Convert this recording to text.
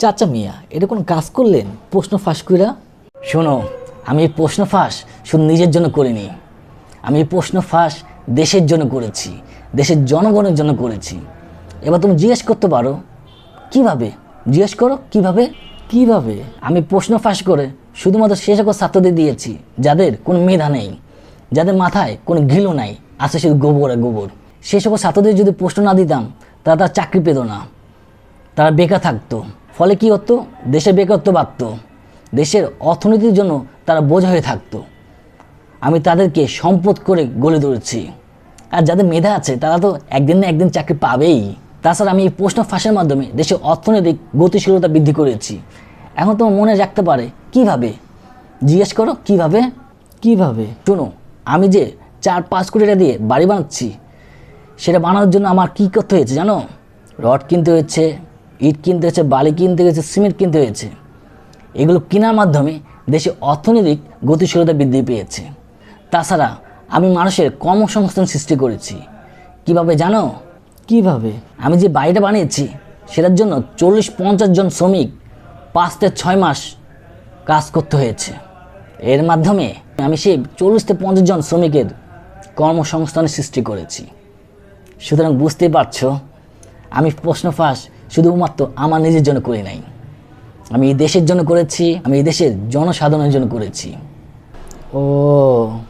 চাচা মিয়া এটা কোনো কাজ করলেন? প্রশ্ন ফাঁস কইরা? শোনো আমি এই প্রশ্ন ফাঁস শুধু নিজের জন্য করিনি। আমি এই প্রশ্ন ফাঁস দেশের জন্য করেছি দেশের জনগণের জন্য করেছি। এবার তুমি জিজ্ঞেস করতে পারো কীভাবে? জিজ্ঞেস করো কীভাবে? কীভাবে? আমি প্রশ্ন ফাঁস করে শুধুমাত্র সে সকল ছাত্রদের দিয়েছি যাদের কোনো মেধা নেই যাদের মাথায় কোনো ঘিলু নাই আছে শুধু গোবর আর গোবর। সে সকল ছাত্রদের যদি প্রশ্ন না দিতাম তারা তার চাকরি পেত না তারা বেকার থাকতো। ফলে কি হতো দেশে বেকারত্ব বাড়তো। দেশের অর্থনীতির জন্য তারা বোঝা হয়ে থাকতো। আমি তাদেরকে সম্পদ করে গড়ে ধরেছি আর যাদের মেধা আছে তারা তো একদিন না একদিন চাকরি পাবেই। তাছাড়া আমি এই প্রশ্ন ফাঁসের মাধ্যমে দেশের অর্থনৈতিক গতিশীলতা বৃদ্ধি করেছি। এখন তোমার মনে রাখতে পারে কীভাবে? জিজ্ঞেস করো কীভাবে? কীভাবে? শোনো আমি যে চার পাঁচ কোটি টাকা দিয়ে বাড়ি বানাচ্ছি সেটা বানানোর জন্য আমার কী করতে হয়েছে জানো? রড কিনতে হয়েছে ইট কিনতে হয়েছে বালি কিনতে হয়েছে সিমেন্ট কিনতে হয়েছে এগুলো কেনার মাধ্যমে দেশে অর্থনৈতিক গতিশীলতা বৃদ্ধি পেয়েছে। তাছাড়া আমি মানুষের কর্মসংস্থান সৃষ্টি করেছি। কীভাবে জানো? কীভাবে? আমি যে বাড়িটা বানিয়েছি সেটার জন্য চল্লিশ পঞ্চাশ জন শ্রমিক পাঁচ থেকে ছয় মাস কাজ করতে হয়েছে। এর মাধ্যমে আমি সেই চল্লিশ থেকে পঞ্চাশ জন শ্রমিকের কর্মসংস্থানের সৃষ্টি করেছি। সুতরাং বুঝতেই পারছ আমি প্রশ্ন ফাঁস শুধুমাত্র আমার নিজের জন্য করি নাই। আমি এই দেশের জন্য করেছি, আমি এই দেশের জনসাধারণের জন্য করেছি। ও।